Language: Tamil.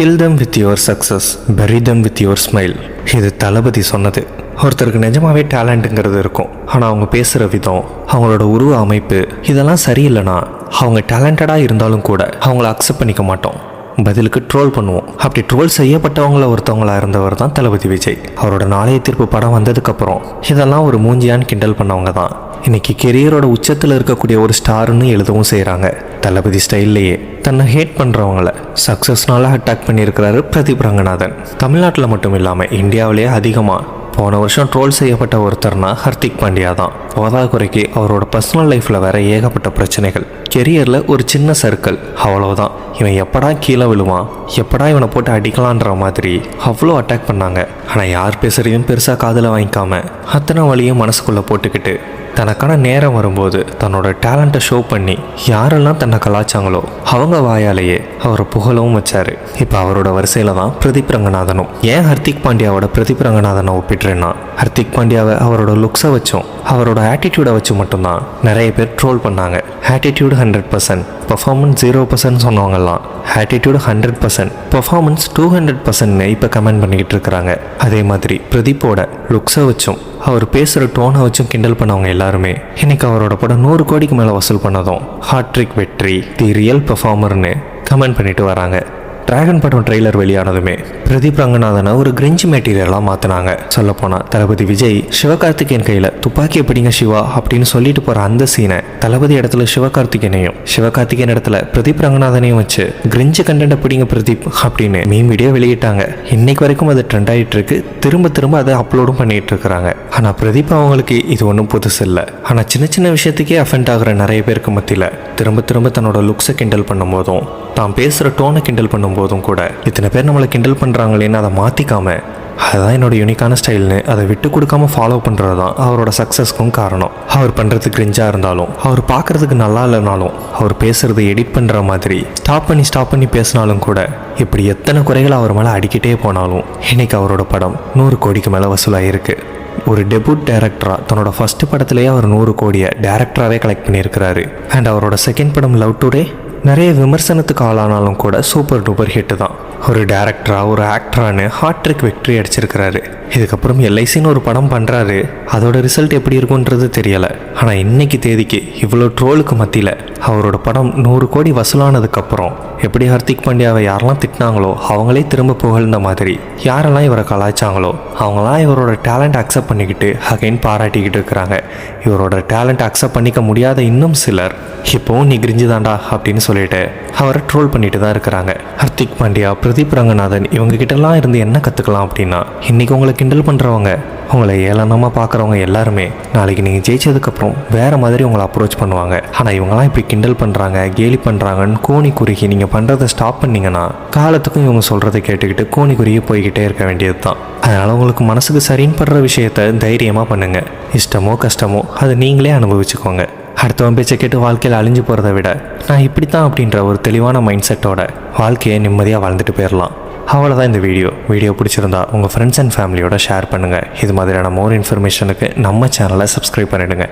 Kill them with your success bury them with your smile இது தளபதி சொன்னது. ஒருத்தருக்கு நிஜமாவே டேலண்ட்டுங்கிறது இருக்கும். ஆனால் அவங்க பேசுகிற விதம் அவங்களோட உருவ அமைப்பு இதெல்லாம் சரியில்லைனா அவங்க டேலண்டடாக இருந்தாலும் கூட அவங்கள அக்செப்ட் பண்ணிக்க மாட்டோம். பதிலுக்கு ட்ரோல் பண்ணுவோம். அப்படி ட்ரோல் செய்யப்பட்டவங்கள ஒருத்தவங்களா இருந்தவர் தான் தளபதி விஜய். அவரோட நாளைய தீர்ப்பு படம் வந்ததுக்கப்புறம் இதெல்லாம் ஒரு மூஞ்சியான்னு கிண்டல் பண்ணவங்க தான். இன்னைக்கு கெரியரோட உச்சத்தில் இருக்கக்கூடிய ஒரு ஸ்டார்னு எழுதவும் செய்கிறாங்க தளபதி ஸ்டைல்லையே தன்னை ஹேட் பண்ணுறவங்கள சக்ஸஸ்னால அட்டாக் பண்ணியிருக்கிறாரு பிரதீப் ரங்கநாதன். தமிழ்நாட்டில் மட்டும் இல்லாமல் இந்தியாவிலேயே அதிகமாக போன வருஷம் ட்ரோல் செய்யப்பட்ட ஒருத்தர்னா ஹர்திக் பாண்டியா தான். போதா குறைக்கு அவரோட பர்சனல் லைஃப்பில் வேற ஏகப்பட்ட பிரச்சனைகள். கெரியரில் ஒரு சின்ன சர்க்கிள் அவ்வளோதான் இவன் எப்படா கீழே விழுவான்? எப்படா இவனை போட்டு அடிக்கலான்ற மாதிரி அவ்வளோ அட்டாக் பண்ணாங்க. ஆனால் யார் பேசுகிறதையும் பெருசாக காதில் வாங்கிக்காம அத்தனை வழியும் மனசுக்குள்ளே போட்டுக்கிட்டு தனக்கான நேரம் வரும்போது தன்னோட டேலண்ட்டை ஷோ பண்ணி யாரெல்லாம் தன்னை கலாச்சாங்களோ அவங்க வாயாலேயே அவரை புகழவும் வச்சார். இப்போ அவரோட வரிசையில் தான் பிரதீப் ரங்கநாதனும். ஏன் ஹர்திக் பாண்டியாவோட பிரதீப் ரங்கநாதனை ஒப்பிட்டுறேன்னா ஹர்திக் பாண்டியாவை அவரோட லுக்ஸை வச்சும் அவரோட ஆட்டிடியூடை வச்சு மட்டும்தான் நிறைய பேர் ட்ரோல் பண்ணாங்க. Attitude hundred percent performance zero percent சொன்னவங்கலாம் attitude hundred percent performance two hundred பர்சன்ட்னு இப்போ கமெண்ட் பண்ணிக்கிட்டு இருக்கிறாங்க. அதே மாதிரி பிரதீப்போட லுக்ஸை வச்சும் அவர் பேசுகிற டோனை வச்சும் கிண்டல் பண்ணவங்க எல்லாருமே இன்னைக்கு அவரோட படம் நூறு கோடிக்கு மேலே வசூல் பண்ணதும் ஹாட்ரிக் வெற்றி தி ரியல் பெர்ஃபார்மர்னு கமெண்ட் பண்ணிட்டு வராங்க. டிராகன் படம் ட்ரெய்லர் வெளியானதுமே பிரதீப் ரங்கநாதனை ஒரு கிரிஞ்சு மெட்டீரியலாக மாற்றினாங்க சொல்லப்போனால் தளபதி விஜய் சிவகார்த்திகேயன் கையில் துப்பாக்கி எப்படிங்க சிவா? அப்படின்னு சொல்லிட்டு போகிற அந்த சீனை தளபதி இடத்துல சிவகார்த்திகேயனையும் சிவகார்த்திகேயன் இடத்துல பிரதீப் ரங்கநாதனையும் வச்சு கிரிஞ்சு கண்டென்ட் பிடிங்க பிரதீப் அப்படின்னு மீம் வீடியோ வெளியிட்டாங்க. இன்னைக்கு வரைக்கும் அது ட்ரெண்ட் ஆகிட்டு இருக்கு. திரும்ப திரும்ப அதை அப்லோடும் பண்ணிட்டு இருக்கிறாங்க. ஆனால் பிரதீப் அவங்களுக்கு இது ஒன்றும் புதுசு இல்லை. ஆனால் சின்ன சின்ன விஷயத்துக்கே அஃபெண்ட் ஆகுற நிறைய பேருக்கு மத்தியில் திரும்ப திரும்ப தன்னோட லுக்ஸை கிண்டல் பண்ணும்போதும் தான் பேசுகிற டோனை கிண்டல் பண்ணும்போது போதும் கூட. இத்தனை பேர் நம்மளை கிண்டல் பண்ணுறாங்களேன்னு அதை மாற்றிக்காம அதுதான் என்னோட யூனிக்கான ஸ்டைல்னு அதை விட்டு கொடுக்காம ஃபாலோ பண்ணுறது தான் அவரோட சக்ஸஸ்க்கும் காரணம். அவர் பண்ணுறதுக்கு கிரிஞ்சாக இருந்தாலும் அவர் பார்க்குறதுக்கு நல்லா இல்லைனாலும் அவர் பேசுகிறத எடிட் பண்ணுற மாதிரி ஸ்டாப் பண்ணி ஸ்டாப் பண்ணி பேசினாலும் கூட இப்படி எத்தனை குறைகள் அவர் மேலே அடிக்கிட்டே போனாலும் இன்னைக்கு அவரோட படம் நூறு கோடிக்கு மேலே வசூலாகிருக்கு ஒரு டெபுட் டேரக்டராக தன்னோட ஃபர்ஸ்ட் படத்துலேயே அவர் நூறு கோடியை டேரக்டராகவே கலெக்ட் பண்ணியிருக்கிறாரு. அண்ட் அவரோட செகண்ட் படம் லவ் டுடே நிறைய விமர்சனத்துக்கு ஆளானாலும் கூட சூப்பர் டூப்பர் ஹிட் தான். ஒரு டேரக்டராக ஒரு ஆக்டரானு ஹாட் ட்ரிக் வெற்றி அடிச்சிருக்கிறாரு. இதுக்கப்புறம் எல்ஐசின்னு ஒரு படம் பண்ணுறாரு அதோட ரிசல்ட் எப்படி இருக்குன்றது தெரியலை. ஆனால் இன்னைக்கு தேதிக்கு இவ்வளோ ட்ரோலுக்கு மத்தியில் அவரோட படம் நூறு கோடி வசூலானதுக்கப்புறம் எப்படி ஹர்திக் பாண்டியாவை யாரெல்லாம் திட்டினாங்களோ அவங்களே திரும்ப புகழ்ந்த மாதிரி யாரெல்லாம் இவரை கலாய்ச்சாங்களோ அவங்களாம் இவரோட டேலண்ட் அக்செப்ட் பண்ணிக்கிட்டு அகைன் பாராட்டிக்கிட்டு இருக்கிறாங்க. இவரோட டேலண்ட் அக்செப்ட் பண்ணிக்க முடியாத இன்னும் சிலர் இப்போவும் நீ கிரிஞ்சுதாண்டா அப்படின்னு சொல்லிட்டு அவரை ட்ரோல் பண்ணிட்டு தான் இருக்கிறாங்க. ஹர்திக் பாண்டியா பிரதீப் ரங்கநாதன் இவங்க கிட்டலாம் இருந்து என்ன கற்றுக்கலாம் அப்படின்னா இன்னைக்கு உங்களை கிண்டல் பண்ணுறவங்க உங்களை ஏளனமாக பார்க்குறவங்க எல்லாருமே நாளைக்கு நீங்கள் ஜெயிச்சதுக்கப்புறம் வேறு மாதிரி உங்களை அப்ரோச் பண்ணுவாங்க. ஆனால் இவங்களாம் இப்படி கிண்டல் பண்ணுறாங்க கேலி பண்ணுறாங்கன்னு கோணி குறுகி நீங்கள் பண்ணுறதை ஸ்டாப் பண்ணீங்கன்னா காலத்துக்கும் இவங்க சொல்கிறத கேட்டுக்கிட்டு கோணி குறுகி போய்கிட்டே இருக்க வேண்டியது தான் அதனால் உங்களுக்கு மனசுக்கு சரின்னு படுற விஷயத்த தைரியமாக பண்ணுங்கள் இஷ்டமோ கஷ்டமோ அதை நீங்களே அனுபவிச்சுக்கோங்க. அடுத்தவன் பேச்சை கேட்டு வாழ்க்கையில் அழிஞ்சு போகிறத விட நான் இப்படி தான் அப்படின்ற ஒரு தெளிவான மைண்ட் செட்டோட வாழ்க்கையை நிம்மதியாக வாழ்ந்துட்டு போயிடலாம் அவ்வளோதான் இந்த வீடியோ. வீடியோ பிடிச்சிருந்தா உங்கள் ஃப்ரெண்ட்ஸ் அண்ட் ஃபேமிலியோட ஷேர் பண்ணுங்கள் இது மாதிரியான மோர் இன்ஃபர்மேஷனுக்கு நம்ம சேனலை சப்ஸ்கிரைப் பண்ணிவிடுங்க